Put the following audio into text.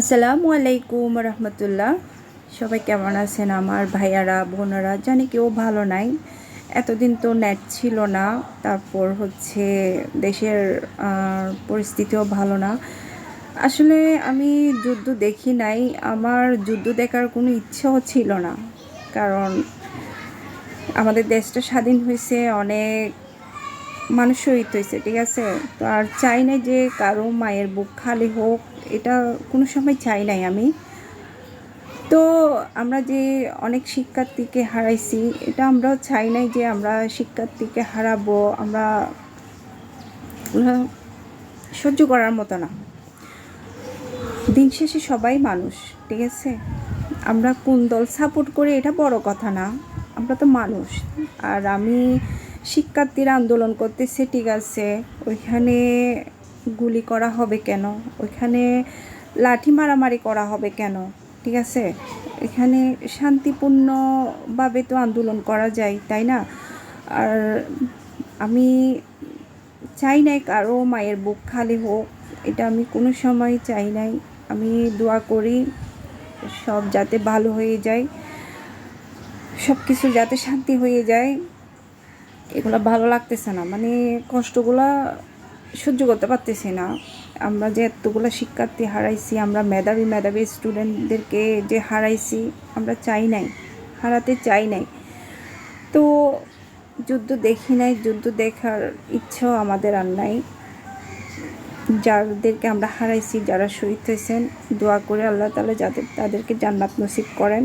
আসসালামু আলাইকুম রহমতুল্লাহ। সবাই কেমন আছেন আমার ভাইয়ারা, বোনেরা? জানি কেউ ভালো নাই। এতদিন তো নেট ছিল না। তারপর হচ্ছে দেশের পরিস্থিতিও ভালো না। আসলে আমি যুদ্ধ দেখি নাই। আমার যুদ্ধ দেখার কোনো ইচ্ছাও ছিল না। কারণ আমাদের দেশটা স্বাধীন হয়েছে অনেক মানুষ শহীদ হয়েছে ঠিক আছে? তো আর চাই নাই যে কারও মায়ের বুক খালি হোক, এটা কোনো সময় চাই নাই আমি। তো আমরা যে অনেক শিক্ষার্থীকে হারাইছি, এটা আমরাও চাই নাই যে আমরা শিক্ষার্থীকে হারাবো, আমরা সহ্য করার মতো না। দিন শেষে সবাই মানুষ, ঠিক আছে? আমরা কোন দল সাপোর্ট করি এটা বড় কথা না। আমরা তো মানুষ। আর আমি শিক্ষার্থীরা আন্দোলন করতেছে, ঠিক আছে, ওইখানে গুলি করা হবে কেন? ওইখানে লাঠি মারামারি করা হবে কেন? ঠিক আছে, এখানে শান্তিপূর্ণভাবে তো আন্দোলন করা যায়, তাই না? আর আমি চাই নাই কারও মায়ের বুক খালি হোক, এটা আমি কোনো সময় চাই নাই। আমি দোয়া করি, সব যাতে ভালো হয়ে যায়। সব কিছু যাতে শান্তি হয়ে যায়, এগুলো ভালো লাগতেছে না। মানে কষ্টগুলা সহ্য করতে পারতেছি না। আমরা যে এতগুলো শিক্ষার্থী হারাইছি, আমরা মেধাবী মেধাবী স্টুডেন্টদেরকে যে হারাইছি, আমরা চাই নাই, হারাতে চাই নাই। তো যুদ্ধ দেখি নাই, যুদ্ধ দেখার ইচ্ছাও আমাদের আর নাই। যাদেরকে আমরা হারাইছি, যারা শহীদ হয়েছেন, দোয়া করে আল্লাহ তালা যাদের তাদেরকে জান্নাত নসিব করেন।